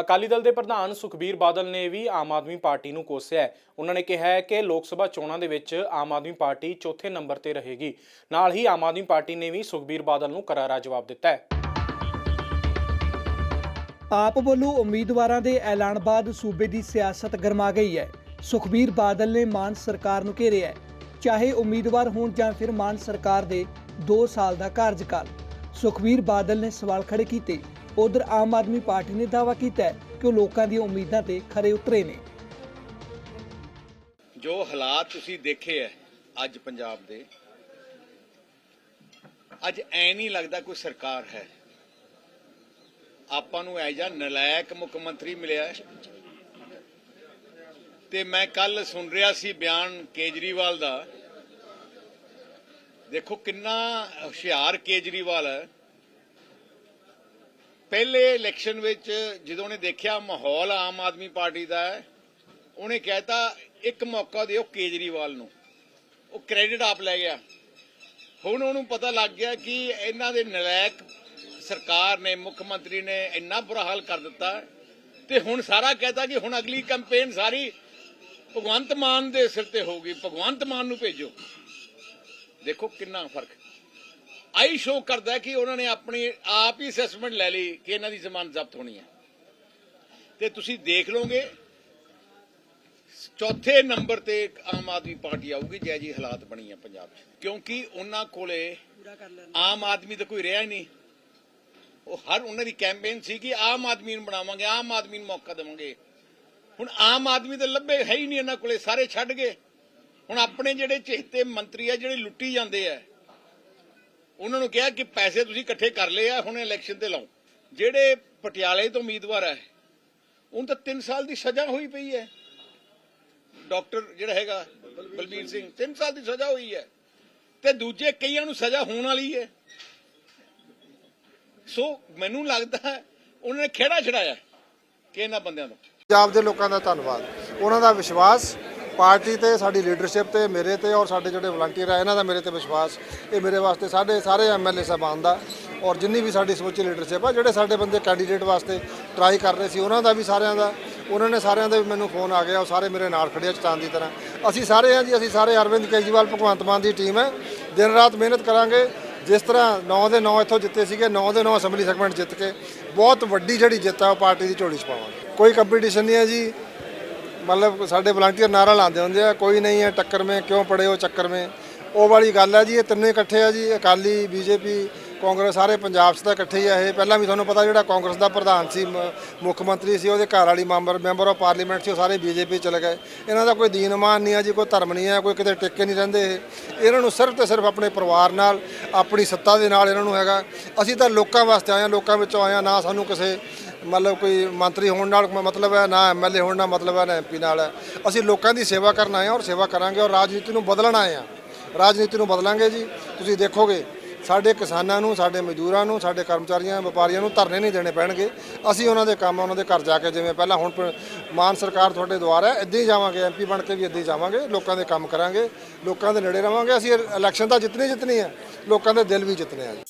ਅਕਾਲੀ ਦਲ ਦੇ ਪ੍ਰਧਾਨ ਸੁਖਬੀਰ ਬਾਦਲ ਨੇ ਵੀ ਆਮ ਆਦਮੀ ਪਾਰਟੀ ਨੂੰ ਕੋਸਿਆ ਹੈ। ਉਹਨਾਂ ਨੇ ਕਿਹਾ ਹੈ ਕਿ ਲੋਕ ਸਭਾ ਚੋਣਾਂ ਦੇ ਵਿੱਚ ਆਮ ਆਦਮੀ ਪਾਰਟੀ ਚੌਥੇ ਨੰਬਰ ਤੇ ਰਹੇਗੀ। ਨਾਲ ਹੀ ਆਮ ਆਦਮੀ ਪਾਰਟੀ ਨੇ ਵੀ ਸੁਖਬੀਰ ਬਾਦਲ ਨੂੰ ਕਰਾਰਾ ਜਵਾਬ ਦਿੱਤਾ ਹੈ। ਆਪ ਵੱਲੋਂ ਉਮੀਦਵਾਰਾਂ ਦੇ ਐਲਾਨ ਬਾਅਦ ਸੂਬੇ ਦੀ ਸਿਆਸਤ ਗਰਮਾ ਗਈ ਹੈ। ਸੁਖਬੀਰ ਬਾਦਲ ਨੇ ਮਾਨ ਸਰਕਾਰ ਨੂੰ ਘੇਰਿਆ ਹੈ। ਚਾਹੇ ਉਮੀਦਵਾਰ ਹੋਣ ਜਾਂ ਫਿਰ ਮਾਨ ਸਰਕਾਰ ਦੇ 2 ਸਾਲ ਦਾ ਕਾਰਜਕਾਲ। ਸੁਖਬੀਰ ਬਾਦਲ ਨੇ ਸਵਾਲ ਖੜੇ ਕੀਤੇ ਉਧਰ ਆਮ ਆਦਮੀ ਪਾਰਟੀ ਨੇ ਦਾਅਵਾ ਕੀਤਾ ਹੈ ਕਿ ਉਹ ਲੋਕਾਂ ਦੀਆਂ ਉਮੀਦਾਂ ਤੇ ਖਰੇ ਉਤਰੇ ਨੇ। ਜੋ ਹਾਲਾਤ ਤੁਸੀਂ ਦੇਖੇ ਐ ਅੱਜ ਪੰਜਾਬ ਦੇ, ਅੱਜ ਐ ਨਹੀਂ ਲੱਗਦਾ ਕੋਈ ਸਰਕਾਰ ਹੈ। ਆਪਾਂ ਨੂੰ ਐਜਾ ਨਲਾਇਕ ਮੁੱਖ ਮੰਤਰੀ ਮਿਲਿਆ ਤੇ ਮੈਂ ਕੱਲ ਸੁਣ ਰਿਹਾ ਸੀ ਬਿਆਨ ਕੇਜਰੀਵਾਲ ਦਾ। ਦੇਖੋ ਕਿੰਨਾ ਹੁਸ਼ਿਆਰ ਕੇਜਰੀਵਾਲ ਹੈ। ਪਹਿਲੇ ਇਲੈਕਸ਼ਨ ਵਿੱਚ ਜਦੋਂ ਉਹਨੇ ਦੇਖਿਆ ਮਾਹੌਲ ਆਮ ਆਦਮੀ ਪਾਰਟੀ ਦਾ ਹੈ, ਉਹਨੇ ਕਹਿਤਾ ਇੱਕ ਮੌਕਾ ਦਿਓ ਕੇਜਰੀਵਾਲ ਨੂੰ। ਉਹ ਕ੍ਰੈਡਿਟ ਆਪ ਲੈ ਗਿਆ। ਹੁਣ ਉਹਨੂੰ ਪਤਾ ਲੱਗ ਗਿਆ ਕਿ ਇਹਨਾਂ ਦੇ ਨਲਾਇਕ ਸਰਕਾਰ ਨੇ, ਮੁੱਖ ਮੰਤਰੀ ਨੇ ਇੰਨਾ ਬੁਰਾ ਹਾਲ ਕਰ ਦਿੱਤਾ ਤੇ ਹੁਣ ਸਾਰਾ ਕਹਿਤਾ ਕਿ ਹੁਣ ਅਗਲੀ ਕੈਂਪੇਨ ਸਾਰੀ ਭਗਵੰਤ ਮਾਨ ਦੇ ਸਿਰ ਤੇ ਹੋਊਗੀ। ਭਗਵੰਤ ਮਾਨ ਨੂੰ ਭੇਜੋ। ਦੇਖੋ ਕਿੰਨਾ ਫ਼ਰਕ। ਆਈ ਸ਼ੋ ਕਰਦਾ ਕਿ ਉਹਨਾਂ ਨੇ ਆਪਣੀ ਆਪ ਹੀ ਅਸੈਸਮੈਂਟ ਲੈ ਲਈ ਕਿ ਇਹਨਾਂ ਦੀ ਜ਼ਮਾਨਤ ਜ਼ਬਤ ਹੋਣੀ ਹੈ। ਤੇ ਤੁਸੀਂ ਦੇਖ ਲਓਗੇ ਚੌਥੇ ਨੰਬਰ ਤੇ ਆਮ ਆਦਮੀ ਪਾਰਟੀ ਆਊਗੀ ਜੈ ਜੀ ਹਾਲਾਤ ਬਣੀ ਆ ਪੰਜਾਬ 'ਚ। ਕਿਉਂਕਿ ਉਹਨਾਂ ਕੋਲੇ ਆਮ ਆਦਮੀ ਤਾਂ ਕੋਈ ਰਿਹਾ ਹੀ ਨਹੀਂ। ਉਹ ਹਰ ਉਹਨਾਂ ਦੀ ਕੈਂਪੇਨ ਸੀ ਕਿ ਆਮ ਆਦਮੀ ਨੂੰ ਬਣਾਵਾਂਗੇ ਆਮ ਆਦਮੀ ਨੂੰ ਮੌਕਾ ਦੇਵਾਂਗੇ। ਹੁਣ ਆਮ ਆਦਮੀ ਤਾਂ ਲੱਭੇ ਹੈ ਹੀ ਨਹੀਂ ਇਹਨਾਂ ਕੋਲੇ ਸਾਰੇ ਛੱਡ ਗਏ। ਹੁਣ ਆਪਣੇ ਜਿਹੜੇ ਚਹਤੇ ਮੰਤਰੀ ਆ ਜਿਹੜੇ ਲੁੱਟੀ ਜਾਂਦੇ ਆ ਉਹਨਾਂ ਨੂੰ ਕਿਹਾ ਕਿ ਪੈਸੇ ਤੁਸੀਂ ਇਕੱਠੇ ਕਰ ਲਏ ਆ, ਹੁਣ ਇਲੈਕਸ਼ਨ ਤੇ ਲਾਓ। ਜਿਹੜੇ ਪਟਿਆਲੇ ਤੋਂ ਉਮੀਦਵਾਰ ਹੈ ਉਹਨੂੰ ਤਾਂ 3 ਸਾਲ ਦੀ ਸਜ਼ਾ ਹੋਈ ਪਈ ਹੈ। ਡਾਕਟਰ ਜਿਹੜਾ ਹੈਗਾ, ਬਲਬੀਰ ਸਿੰਘ 3 ਸਾਲ ਦੀ ਸਜ਼ਾ ਹੋਈ ਹੈ। ਤੇ ਦੂਜੇ ਕਈਆਂ ਨੂੰ ਸਜ਼ਾ ਹੋਣ ਵਾਲੀ ਹੈ। ਸੋ ਮੈਨੂੰ ਲੱਗਦਾ ਉਹਨਾਂ ਨੇ ਖੇੜਾ ਛੜਾਇਆ ਕਿ ਇਹਨਾਂ ਬੰਦਿਆਂ ਤੋਂ। ਪੰਜਾਬ ਦੇ ਲੋਕਾਂ ਦਾ ਧੰਨਵਾਦ। ਉਹਨਾਂ ਦਾ ਵਿਸ਼ਵਾਸ ਪਾਰਟੀ ਤੇ, ਸਾਡੀ ਲੀਡਰਸ਼ਿਪ ਤੇ, ਮੇਰੇ ਤੇ ਔਰ ਸਾਡੇ ਜਿਹੜੇ ਵਲੰਟੀਅਰ ਆ, ਇਹਨਾਂ ਦਾ ਮੇਰੇ ਤੇ ਵਿਸ਼ਵਾਸ। ਇਹ ਮੇਰੇ ਵਾਸਤੇ ਸਾਡੇ ਸਾਰੇ ਐਮਐਲਏ ਸਾਹਿਬਾਨ ਦਾ। ਔਰ ਜਿੰਨੀ ਵੀ ਸਾਡੀ ਸਮੁੱਚੀ ਲੀਡਰਸ਼ਿਪ ਆ, ਜਿਹੜੇ ਸਾਡੇ ਬੰਦੇ ਕੈਂਡੀਡੇਟ ਵਾਸਤੇ ਟਰਾਈ ਕਰ ਰਹੇ ਸੀ, ਉਹਨਾਂ ਦਾ ਵੀ ਸਾਰਿਆਂ ਦਾ। ਉਹਨਾਂ ਨੇ ਸਾਰਿਆਂ ਦਾ ਵੀ ਮੈਨੂੰ ਫੋਨ ਆ ਗਿਆ, ਉਹ ਸਾਰੇ ਮੇਰੇ ਨਾਲ ਖੜੇ ਆ ਚਟਾਨ ਦੀ ਤਰ੍ਹਾਂ। ਅਸੀਂ ਸਾਰੇ ਆ ਜੀ, ਅਸੀਂ ਸਾਰੇ ਅਰਵਿੰਦ ਕੇਜਰੀਵਾਲ, ਭਗਵੰਤ ਮਾਨ ਦੀ ਟੀਮ ਹੈ। ਦਿਨ ਰਾਤ ਮਿਹਨਤ ਕਰਾਂਗੇ। ਜਿਸ ਤਰ੍ਹਾਂ 9 ਦੇ 9 ਇੱਥੋਂ ਜਿੱਤੇ ਸੀਗੇ 9 ਦੇ 9 ਅਸੈਂਬਲੀ ਸੈਗਮੈਂਟ ਜਿੱਤ ਕੇ, ਬਹੁਤ ਵੱਡੀ ਜਿਹੜੀ ਜਿੱਤ ਆ, ਉਹ ਪਾਰਟੀ ਦੀ ਝੋਲੀ 'ਚ ਪਾਵਾਂਗੇ। ਕੋਈ ਕੰਪੀਟੀਸ਼ਨ ਨਹੀਂ ਹੈ ਜੀ। ਮਤਲਬ ਸਾਡੇ ਵਲੰਟੀਅਰ ਨਾਰਾ ਲਾਉਂਦੇ ਹੁੰਦੇ ਆ, ਕੋਈ ਨਹੀਂ ਹੈ, ਟੱਕਰ ਮੇ, ਕਿਉਂ ਪੜੇ ਹੋ ਚੱਕਰ ਮੇ? ਉਹ ਵਾਲੀ ਗੱਲ ਹੈ ਜੀ, ਇਹ ਤਿੰਨੇ ਇਕੱਠੇ ਆ ਜੀ, ਅਕਾਲੀ, ਬੀਜੇਪੀ, ਕਾਂਗਰਸ, ਸਾਰੇ ਪੰਜਾਬ 'ਚ ਤਾਂ ਇਕੱਠੇ ਹੀ ਆ ਇਹ। ਪਹਿਲਾਂ ਵੀ ਤੁਹਾਨੂੰ ਪਤਾ ਜਿਹੜਾ ਕਾਂਗਰਸ ਦਾ ਪ੍ਰਧਾਨ ਸੀ ਮੁੱਖ ਮੰਤਰੀ ਸੀ, ਉਹਦੇ ਘਰ ਵਾਲੀ ਮੈਂਬਰ ਮੈਂਬਰ ਆਫ ਪਾਰਲੀਮੈਂਟ ਸੀ, ਉਹ ਸਾਰੇ ਬੀਜੇਪੀ ਚਲੇ ਗਏ। ਇਹਨਾਂ ਦਾ ਕੋਈ ਦੀਨਮਾਨ ਨਹੀਂ ਆ ਜੀ, ਕੋਈ ਧਰਮ ਨਹੀਂ ਹੈ ਕੋਈ ਕਿਤੇ ਟਿੱਕੇ ਨਹੀਂ ਰਹਿੰਦੇ ਇਹ। ਇਹਨਾਂ ਨੂੰ ਸਿਰਫ ਤੇ ਸਿਰਫ ਆਪਣੇ ਪਰਿਵਾਰ ਨਾਲ, ਆਪਣੀ ਸੱਤਾ ਦੇ ਨਾਲ ਇਹਨਾਂ ਨੂੰ ਹੈਗਾ। ਅਸੀਂ ਤਾਂ ਲੋਕਾਂ ਵਾਸਤੇ ਆਏ ਹਾਂ, ਲੋਕਾਂ ਵਿੱਚੋਂ ਆਏ ਹਾਂ, ਨਾ ਸਾਨੂੰ ਕਿਸੇ ਮਤਲਬ ਕੋਈ ਮੰਤਰੀ ਹੋਣ ਨਾਲ ਮਤਲਬ ਹੈ, ਨਾ ਐਮਐਲਏ ਹੋਣ ਨਾਲ ਮਤਲਬ ਹੈ, ਨਾ ਐਮਪੀ ਨਾਲ। ਹੈ ਅਸੀਂ ਲੋਕਾਂ ਦੀ ਸੇਵਾ ਕਰਨ ਆਏ ਹਾਂ ਔਰ ਸੇਵਾ ਕਰਾਂਗੇ ਔਰ ਰਾਜਨੀਤੀ ਨੂੰ ਬਦਲਣ ਆਏ ਹਾਂ। ਰਾਜਨੀਤੀ ਨੂੰ ਬਦਲਾਂਗੇ ਜੀ। ਤੁਸੀਂ ਦੇਖੋਗੇ, ਸਾਡੇ ਕਿਸਾਨਾਂ ਨੂੰ, ਸਾਡੇ ਮਜ਼ਦੂਰਾਂ ਨੂੰ, ਸਾਡੇ ਕਰਮਚਾਰੀਆਂ, ਵਪਾਰੀਆਂ ਨੂੰ ਧਰਨੇ ਨਹੀਂ ਦੇਣੇ ਪੈਣਗੇ। ਅਸੀਂ ਉਹਨਾਂ ਦੇ ਕੰਮ, ਉਹਨਾਂ ਦੇ ਘਰ ਜਾ ਕੇ ਜਿਵੇਂ ਪਹਿਲਾਂ ਹੁਣ ਪ- ਮਾਨ ਸਰਕਾਰ ਤੁਹਾਡੇ ਦੁਆਰਾ ਹੈ, ਇੱਦਾਂ ਹੀ ਜਾਵਾਂਗੇ ਐਮਪੀ ਬਣ ਕੇ ਵੀ ਇੱਦਾਂ ਹੀ ਜਾਵਾਂਗੇ। ਲੋਕਾਂ ਦੇ ਕੰਮ ਕਰਾਂਗੇ, ਲੋਕਾਂ ਦੇ ਨੇੜੇ ਰਵਾਂਗੇ। ਅਸੀਂ ਇਲੈਕਸ਼ਨ ਤਾਂ ਜਿੱਤਣੀ ਜਿੱਤਣੀ ਹੈ, ਲੋਕਾਂ ਦੇ ਦਿਲ ਵੀ ਜਿੱਤਣੇ ਆ ਜੀ।